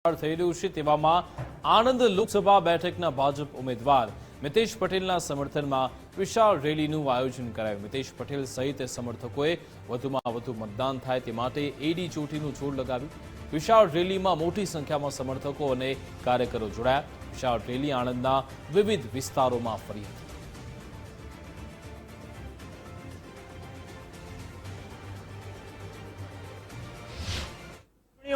થઈ રહ્યું છે તેવામાં આણંદ લોકસભા બેઠકના ભાજપ ઉમેદવાર મિતેશ પટેલના સમર્થનમાં વિશાળ રેલીનું આયોજન કરાયું. મિતેશ પટેલ સહિત સમર્થકોએ વધુમાં વધુ મતદાન થાય તે માટે એડી ચોટીનું જોડ લગાવ્યું. વિશાળ રેલીમાં મોટી સંખ્યામાં સમર્થકો અને કાર્યકરો જોડાયા. વિશાળ રેલી આણંદના વિવિધ વિસ્તારોમાં ફરી હતી.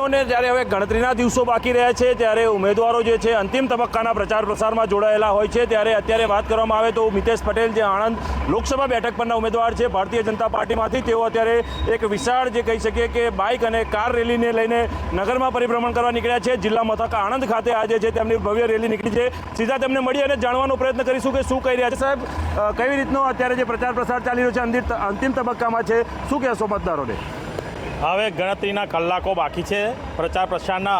ચૂંટણીઓને જ્યારે હવે ગણતરીના દિવસો બાકી રહ્યા છે, ત્યારે ઉમેદવારો જે છે, અંતિમ તબક્કાના પ્રચાર પ્રસારમાં જોડાયેલા હોય છે. ત્યારે અત્યારે વાત કરવામાં આવે તો મિતેશ પટેલ જે આણંદ લોકસભા બેઠક પરના ઉમેદવાર છે, ભારતીય જનતા પાર્ટીમાંથી. તેઓ અત્યારે એક વિશાળ જે કહી શકીએ કે બાઇક અને કાર રેલીને લઈને નગરમાં પરિભ્રમણ કરવા નીકળ્યા છે. જિલ્લા મથક આણંદ ખાતે આજે છે તેમની ભવ્ય રેલી નીકળી છે, સીધા તેમને મળી અને જાણવાનો પ્રયત્ન કરીશું કે શું કહી રહ્યા છે. સાહેબ કઈ રીતનો અત્યારે જે પ્રચાર પ્રસાર ચાલી રહ્યો છે અંતિમ તબક્કામાં છે, શું કહેશો મતદારોને? હવે ગણતરીના કલાકો બાકી છે. પ્રચાર પ્રસારના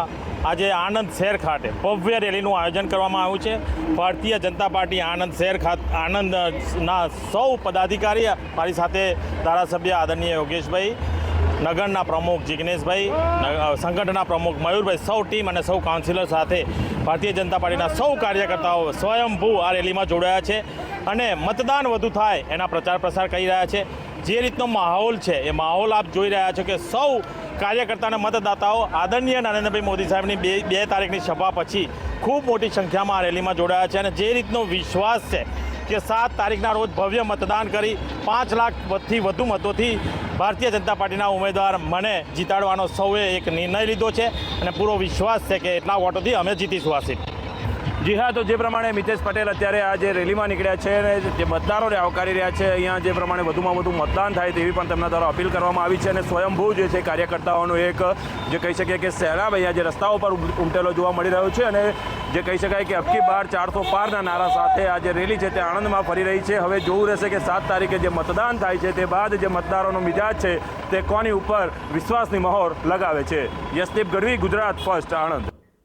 આજે આણંદ શહેર ખાતે ભવ્ય રેલીનું આયોજન કરવામાં આવ્યું છે. ભારતીય જનતા પાર્ટી આણંદ શહેર ખાતે આણંદના સૌ પદાધિકારી મારી સાથે ધારાસભ્ય આદરણીય યોગેશભાઈ, નગરના પ્રમુખ જિગ્નેશભાઈ સંગઠનના પ્રમુખ મયુરભાઈ, સૌ ટીમ અને સૌ કાઉન્સિલર સાથે ભારતીય જનતા પાર્ટીના સૌ કાર્યકર્તાઓ સ્વયંભૂ આ રેલીમાં જોડાયા છે. અને મતદાન વધુ થાય એના પ્રચાર પ્રસાર કરી રહ્યા છે. જે રીતનો માહોલ છે, એ માહોલ આપ જોઈ રહ્યા છો કે સૌ કાર્યકર્તા અને મતદાતાઓ આદરણીય નરેન્દ્રભાઈ મોદી સાહેબની બે બે તારીખની સભા પછી ખૂબ મોટી સંખ્યામાં આ રેલીમાં જોડાયા છે અને જે રીતનો વિશ્વાસ છે કે સાત તારીખના રોજ ભવ્ય મતદાન કરી પાંચ લાખથી વધુ મતોથી ભારતીય જનતા પાર્ટીના ઉમેદવાર મને જીતાડવાનો સૌએ એક નિર્ણય લીધો છે અને પૂરો વિશ્વાસ છે કે એટલા વોટોથી અમે જીતીશું આ સીટ. જી હા, તો જે પ્રમાણે મિતેશ પટેલ અત્યારે આ જે રેલીમાં નીકળ્યા છે અને જે મતદારોને આવકારી રહ્યા છે, અહીંયા જે પ્રમાણે વધુમાં વધુ મતદાન થાય તેવી પણ તેમના દ્વારા અપીલ કરવામાં આવી છે અને સ્વયંભૂ જે છે કાર્યકર્તાઓનું એક, જે કહી શકીએ કે સહેલાબ અહીંયા જે રસ્તાઓ પર ઉમ- ઉમટેલો જોવા મળી રહ્યો છે અને જે કહી શકાય કે અબકી બાર ચારસો પારના નારા સાથે આ જે રેલી છે તે આણંદમાં ફરી રહી છે. હવે જોવું રહેશે કે સાત તારીખે જે મતદાન થાય છે તે બાદ જે મતદારોનો મિજાજ છે તે કોની ઉપર વિશ્વાસની મહોર લગાવે છે? યશદીપ ગઢવી, ગુજરાત ફર્સ્ટ, આણંદ.